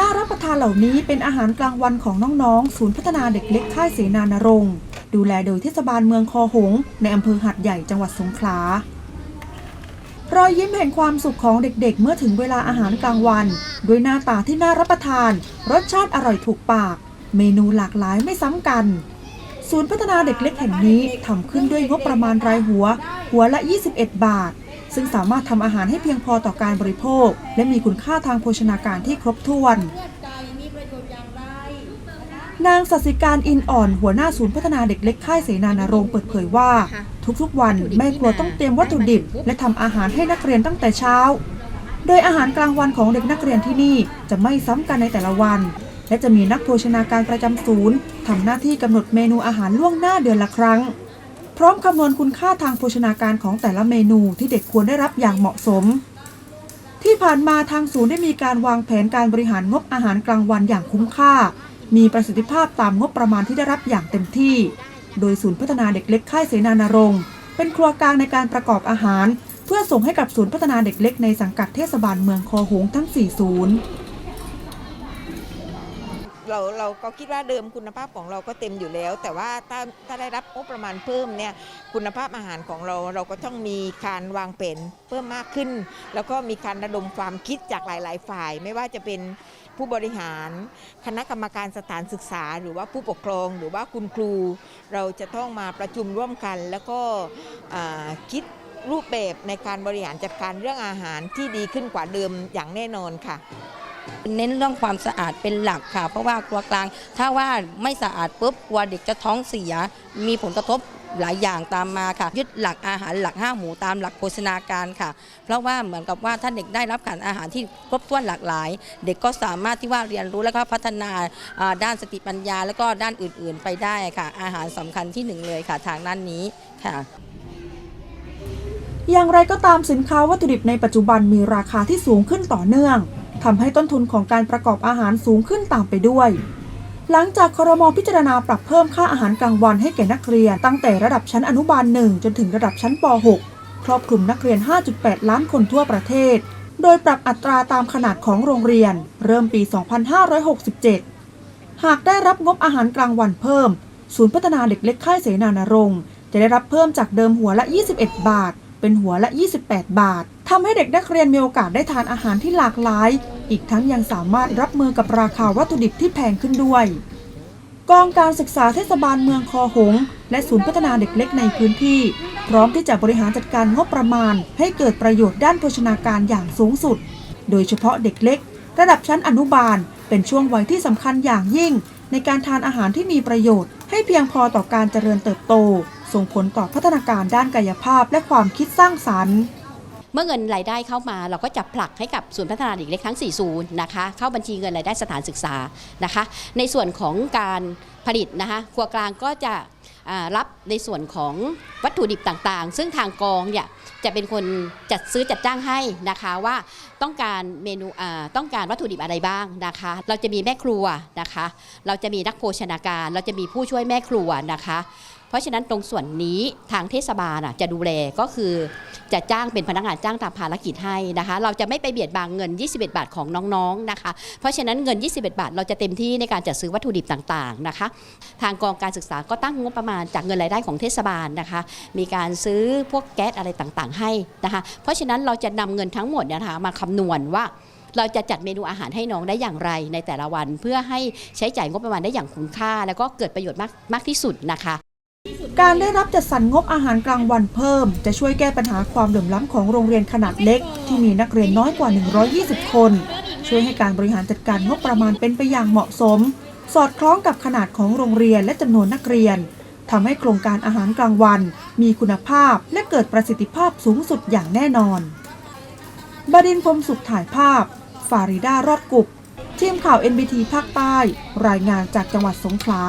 น่ารับประทานเหล่านี้เป็นอาหารกลางวันของน้องๆ ศูนย์พัฒนาเด็กเล็กค่ายเสนานรงค์ดูแลโดยเทศบาลเมืองคอหง ในอำเภอหัดใหญ่จังหวัดสงขลารอยยิ้มแห่งความสุขของเด็กๆ เมื่อถึงเวลาอาหารกลางวัน ด้วยหน้าตาที่น่ารับประทาน รสชาติอร่อยถูกปาก เมนูหลากหลายไม่ซ้ำกัน ศูนย์พัฒนาเด็กเล็กแห่งนี้ทำขึ้นด้วยงบประมาณรายหัว หัวละ 21 บาท ซึ่งสามารถทำอาหารให้เพียงพอต่อการบริโภค และมีคุณค่าทางโภชนาการที่ครบถ้วนนางสัสิการอินอ่อนหัวหน้าศูนย์พัฒนาเด็กเล็กค่ายเสนานรงเปิดเผยว่า ทุกๆ วันแม่ครัวต้องเตรียมวัตถุดิบ และทำอาหารให้นักเรียนตั้งแต่เช้า โดยอาหารกลางวันของเด็กนักเรียนที่นี่จะไม่ซ้ำกันในแต่ละวัน และจะมีนักโภชนาการประจำศูนย์ทำหน้าที่กำหนดเมนูอาหารล่วงหน้าเดือนละครั้ง ร้อมคำนวณคุณค่าทางโภชนาการของแต่ละเมนูที่เด็กควรได้รับอย่างเหมาะสม ที่ผ่านมาทางศูนย์ได้มีการวางแผนการบริหารงบอาหารกลางวันอย่างคุ้มค่า มีประสิทธิภาพตามงบประมาณที่ได้รับอย่างเต็มที่ โดยศูนย์พัฒนาเด็กเล็กค่ายเสนานรงเป็นครัวกลางในการประกอบอาหาร เพื่อส่งให้กับศูนย์พัฒนาเด็กเล็กในสังกัดเทศบาลเมืองคอหงทั้ง 4 ศูนย์ เราเราก็คิดว่าเดิมคุณภาพของเราก็เต็มอยู่แล้ว แต่ว่าถ้าถ้าได้รับงบประมาณเพิ่มเนี่ยคุณภาพอาหารของเราเราก็ต้องมีการวางแผนเพิ่มมากขึ้น แล้วก็มีการระดมความคิดจากหลาย ๆ ฝ่าย ไม่ว่าจะเป็นผู้บริหาร คณะกรรมการสถานศึกษา หรือว่าผู้ปกครองหรือว่าคุณครู เราจะต้องมาประชุมร่วมกัน แล้วก็คิดรูปแบบในการบริหารจัดการเรื่องอาหารที่ดีขึ้นกว่าเดิมอย่างแน่นอนค่ะ เน้นเรื่องความสะอาดเป็นหลักค่ะ เพราะว่าครัวกลาง ถ้าว่าไม่สะอาดปุ๊บกลัวเด็กจะท้องเสีย มีผลกระทบหลายอย่างตามมาค่ะ ยึดหลักอาหารหลักห้าหมูตามหลักโภชนาการค่ะ เพราะว่าเหมือนกับว่าถ้าเด็กได้รับการอาหารที่ครบถ้วนหลากหลาย เด็กก็สามารถที่ว่าเรียนรู้แล้วก็พัฒนาด้านสติปัญญา แล้วก็ด้านอื่น ๆ ไปได้ค่ะ อาหารสำคัญที่หนึ่งเลยค่ะ ทางด้านนี้ค่ะ อย่างไรก็ตามสินค้าวัตถุดิบในปัจจุบันมีราคาที่สูงขึ้นต่อเนื่อง ทำให้ต้นทุนของการประกอบอาหารสูงขึ้นตามไปด้วย หลังจากครมพิจารณาปรับเพิ่มค่าอาหารกลางวันให้แก่นักเรียน ตั้งแต่ระดับชั้นอนุบาล 1 จนถึงระดับชั้นป .6 ครอบคลุมนักเรียน 5.8 ล้านคนทั่วประเทศ โดยปรับอัตราตามขนาดของโรงเรียน เริ่มปี 2567 หากได้รับงบอาหารกลางวันเพิ่ม ศูนย์พัฒนาเด็กเล็กค่ายเสนานรงค์จะได้รับเพิ่มจากเดิมหัวละ 21 บาท เป็นหัวละ 28 บาท ทำให้เด็กนักเรียนมีโอกาสได้ทานอาหารที่หลากหลาย อีกทั้งยังสามารถรับมือกับราคาวัตถุดิบที่แพงขึ้นด้วย กองการศึกษาเทศบาลเมืองคอหง และศูนย์พัฒนาเด็กเล็กในพื้นที่ พร้อมที่จะบริหารจัดการงบประมาณ ให้เกิดประโยชน์ด้านโภชนาการอย่างสูงสุด โดยเฉพาะเด็กเล็ก ระดับชั้นอนุบาล เป็นช่วงวัยที่สำคัญอย่างยิ่ง ในการทานอาหารที่มีประโยชน์ ให้เพียงพอต่อการเจริญเติบโต ส่งผลต่อพัฒนาการด้านกายภาพและความคิดสร้างสรรค์ เมื่อเงินรายได้เข้ามาเราก็จะผลักให้กับศูนย์พัฒนาเด็กเล็กทั้ง4ศูนย์นะคะ เข้าบัญชีเงินรายได้สถานศึกษานะคะ ในส่วนของการผลิตนะคะครัวกลางก็จะรับในส่วนของวัตถุดิบต่างๆ ซึ่งทางกองเนี่ยจะเป็นคนจัดซื้อจัดจ้างให้นะคะว่าต้องการเมนูต้องการวัตถุดิบอะไรบ้างนะคะ เราจะมีแม่ครัวนะคะ เราจะมีนักโภชนาการ เราจะมีผู้ช่วยแม่ครัวนะคะ เพราะฉะนั้นตรงส่วนนี้ทางเทศบาลจะดูแลก็คือจะจ้างเป็นพนักงานจ้างตามภารกิจให้นะคะ เราจะไม่ไปเบียดบังเงิน 21 บาทของน้องๆนะคะ เพราะฉะนั้นเงิน 21 บาท เราจะเต็มที่ในการจัดซื้อวัตถุดิบต่างๆนะคะ ทางกองการศึกษาก็ตั้งงบประมาณจากเงินรายได้ของเทศบาลนะคะ มีการซื้อพวกแก๊สอะไรต่างๆ ให้นะคะ เพราะฉะนั้นเราจะนำเงินทั้งหมดนะคะมาคำนวณว่าเราจะจัดเมนูอาหารให้น้องได้อย่างไรในแต่ละวัน เพื่อให้ใช้จ่ายงบประมาณได้อย่างคุ้มค่า แล้วก็เกิดประโยชน์มากมากที่สุดนะคะ การได้รับจัดสรรงบอาหารกลางวันเพิ่ม จะช่วยแก้ปัญหาความเหลื่อมล้ำของโรงเรียนขนาดเล็ก ที่มีนักเรียนน้อยกว่า 120 คน ช่วยให้การบริหารจัดการงบประมาณเป็นไปอย่างเหมาะสม สอดคล้องกับขนาดของโรงเรียนและจำนวนนักเรียนทำให้โครงการอาหารกลางวัน มีคุณภาพและเกิดประสิทธิภาพสูงสุดอย่างแน่นอน บดินพรมสุขถ่ายภาพ ฟาริดารอดกุบทีมข่าว NBT ภาคใต้ รายงานจากจังหวัดสงขลา